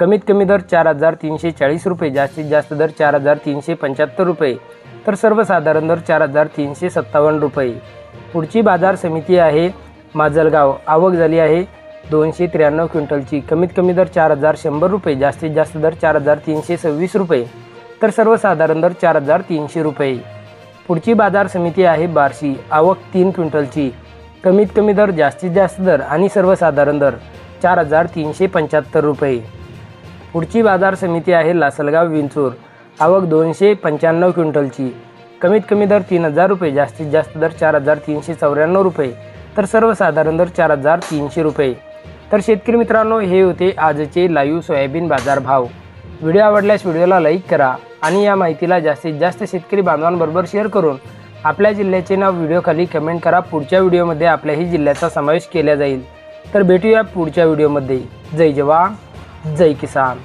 कमीत कमी दर चार हजार तीनशे चाळीस रुपये जास्तीत जास्त दर चार हजार तीनशे पंच्याहत्तर रुपये तर सर्वसाधारण दर चार हजार तीनशे सत्तावन्न रुपये. पुढची बाजार समिती आहे माजलगाव. आवक झाली आहे दोनशे त्र्याण्णव क्विंटलची. कमीत कमी दर चार हजार शंभर रुपये जास्तीत जास्त दर चार हजार तीनशे सव्वीस रुपये तर सर्वसाधारण दर चार हजार तीनशे रुपये. पुढची बाजार समिती आहे बार्शी. आवक तीन क्विंटलची. कमीत कमी दर जास्तीत जास्त दर आणि सर्वसाधारण दर चार हजार तीनशे पंच्याहत्तर रुपये. पुढची बाजार समिती आहे लासलगाव विंचूर. आवक दोनशे पंच्याण्णव क्विंटलची. कमीत कमी दर तीन हजार रुपये जास्तीत जास्त दर चार हजार तीनशे चौऱ्याण्णव रुपये तर सर्वसाधारण दर चार हजार तीनशे रुपये. तर शेतकरी मित्रांनो हे होते आजचे लाईव्ह सोयाबीन बाजार भाव व्हिडिओ आवडल्यास व्हिडिओला लाईक करा आणि या माहितीला जास्तीत जास्त शेतकरी बांधवांबरोबर शेअर करून आपल्या जिल्ह्याचे नाव व्हिडिओखाली कमेंट करा. पुढच्या व्हिडिओमध्ये आपल्याही जिल्ह्याचा समावेश केला जाईल. तर भेटूया पुढच्या व्हिडिओमध्ये. जय जवान जय किसान.